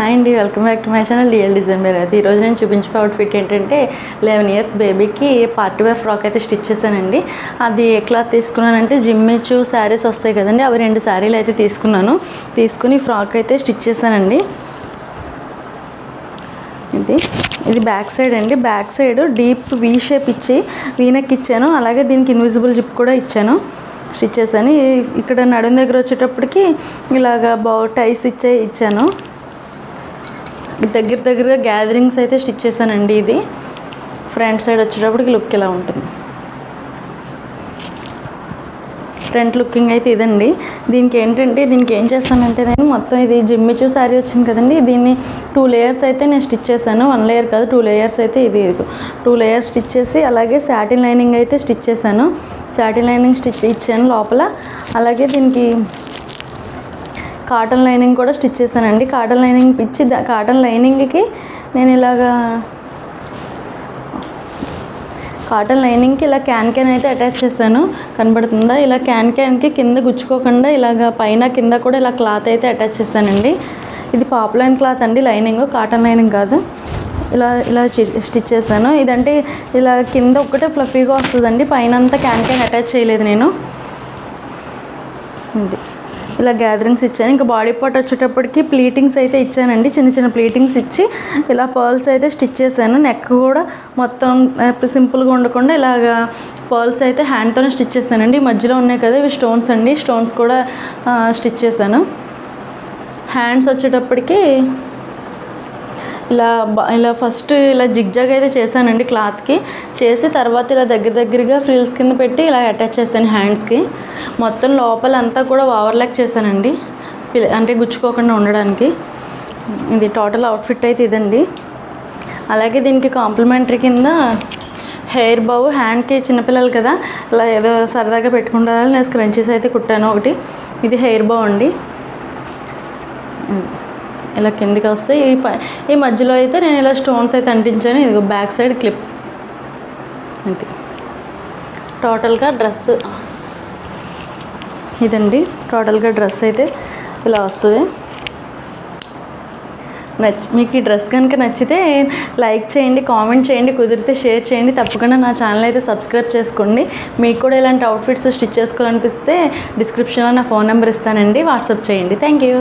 Hi అండి welcome back to my channel DL designer అయితే ఈరోజు నేను చూపించే అవుట్ఫిట్ ఏంటంటే లెవెన్ ఇయర్స్ బేబీకి పార్టీ వేర్ ఫ్రాక్ అయితే స్టిచ్ చేశానండి. అది ఏ క్లాత్ తీసుకున్నానంటే జిమ్మిచు శారీస్ వస్తాయి కదండి అవి రెండు శారీలు అయితే తీసుకున్నాను. తీసుకుని ఫ్రాక్ అయితే స్టిచ్ చేశానండి. ఇది ఇది బ్యాక్ సైడ్ అండి. Back side deep V shape ఇచ్చి వీనక్ ఇచ్చాను. అలాగే దీనికి ఇన్విజిబుల్ జిప్ కూడా ఇచ్చాను. స్టిచ్ చేశాను. ఇక్కడ నడుం దగ్గర వచ్చేటప్పటికి ఇలాగా బౌ టైస్ ఇచ్చే ఇచ్చాను. దగ్గర దగ్గరగా గ్యాదరింగ్స్ అయితే స్టిచ్ చేశానండి ఇది. ఫ్రంట్ సైడ్ వచ్చేటప్పటికి లుక్ ఇలా ఉంటుంది. ఫ్రంట్ లుకింగ్ అయితే ఇదండి. దీనికి ఏంటంటే దీనికి ఏం చేస్తానంటే నేను మొత్తం ఇది జిమ్మిచూ శారీ వచ్చింది కదండి దీన్ని టూ లేయర్స్ అయితే నేను స్టిచ్ చేశాను. వన్ లేయర్ కాదు టూ లేయర్స్ అయితే ఇది టూ లేయర్స్ స్టిచ్ చేసి అలాగే శాటిన్ లైనింగ్ అయితే స్టిచ్ చేశాను. శాటిన్ లైనింగ్ స్టిచ్ ఇచ్చాను లోపల. అలాగే దీనికి కాటన్ లైనింగ్ కూడా స్టిచ్ చేశానండి. కాటన్ లైనింగ్ ఇచ్చి కాటన్ లైనింగ్కి నేను ఇలాగా కాటన్ లైనింగ్కి ఇలా క్యాన్ క్యాన్ అయితే అటాచ్ చేశాను. కనబడుతుందా? ఇలా క్యాన్ క్యాన్కి కింద గుచ్చుకోకుండా ఇలాగ పైన కింద కూడా ఇలా క్లాత్ అయితే అటాచ్ చేశానండి. ఇది పాపులైన్ క్లాత్ అండి. లైనింగ్ కాటన్ లైనింగ్ కాదు. ఇలా ఇలా స్టిచ్ చేశాను. ఇదంటే ఇలా కింద ఒక్కటే ఫ్లఫీగా వస్తుందండి. పైన అంతా క్యాన్ క్యాన్ అటాచ్ చేయలేదు నేను. ఇది. ఇలా గ్యాదరింగ్స్ ఇచ్చాను. ఇంకా బాడీ పార్ట్ వచ్చేటప్పటికి ప్లీటింగ్స్ అయితే ఇచ్చానండి. చిన్న చిన్న ప్లీటింగ్స్ ఇచ్చి ఇలా పర్ల్స్ అయితే స్టిచ్ చేశాను. నెక్ కూడా మొత్తం సింపుల్గా ఉండకుండా ఇలాగా పర్ల్స్ అయితే హ్యాండ్తోనే స్టిచ్ చేశానండి. మధ్యలో ఉన్నాయి కదా ఇవి స్టోన్స్ అండి. స్టోన్స్ కూడా స్టిచ్ చేశాను. హ్యాండ్స్ వచ్చేటప్పటికి ఇలా బ- ఇలా ఫస్ట్ ఇలా జిగ్జాగ్ అయితే చేశానండి క్లాత్కి. చేసి తర్వాత ఇలా దగ్గర దగ్గరగా ఫ్రిల్స్ కింద పెట్టి ఇలా అటాచ్ చేశాను హ్యాండ్స్కి. మొత్తం లోపల అంతా కూడా ఓవర్లాక్ చేశానండి. పిల్ల- అంటే గుచ్చుకోకుండా ఉండడానికి. ఇది టోటల్ అవుట్ఫిట్ అయితే ఇదండి. అలాగే దీనికి కాంప్లిమెంటరీ కింద హెయిర్ బావు హ్యాండ్కి చిన్నపిల్లలు కదా ఇలా ఏదో సరదాగా పెట్టుకుంటారని నేను స్క్రంచెస్ అయితే కుట్టాను ఒకటి. ఇది హెయిర్ బావ్ అండి. ఇలా కిందికి వస్తే ఈ ప ఈ మధ్యలో అయితే నేను ఇలా స్టోన్స్ అయితే అంటించాను. ఇది బ్యాక్ సైడ్ క్లిప్ అంతే. టోటల్గా డ్రెస్ ఇదండి. టోటల్గా డ్రెస్ అయితే ఇలా వస్తుంది. నచ్చి మీకు ఈ డ్రెస్ కనుక నచ్చితే లైక్ చేయండి కామెంట్ చేయండి కుదిరితే షేర్ చేయండి. తప్పకుండా నా ఛానల్ అయితే సబ్స్క్రైబ్ చేసుకోండి. మీకు కూడా ఇలాంటి అవుట్ఫిట్స్ స్టిచ్ చేసుకోవాలనిపిస్తే డిస్క్రిప్షన్లో నా ఫోన్ నెంబర్ ఇస్తానండి. వాట్సాప్ చేయండి. Thank you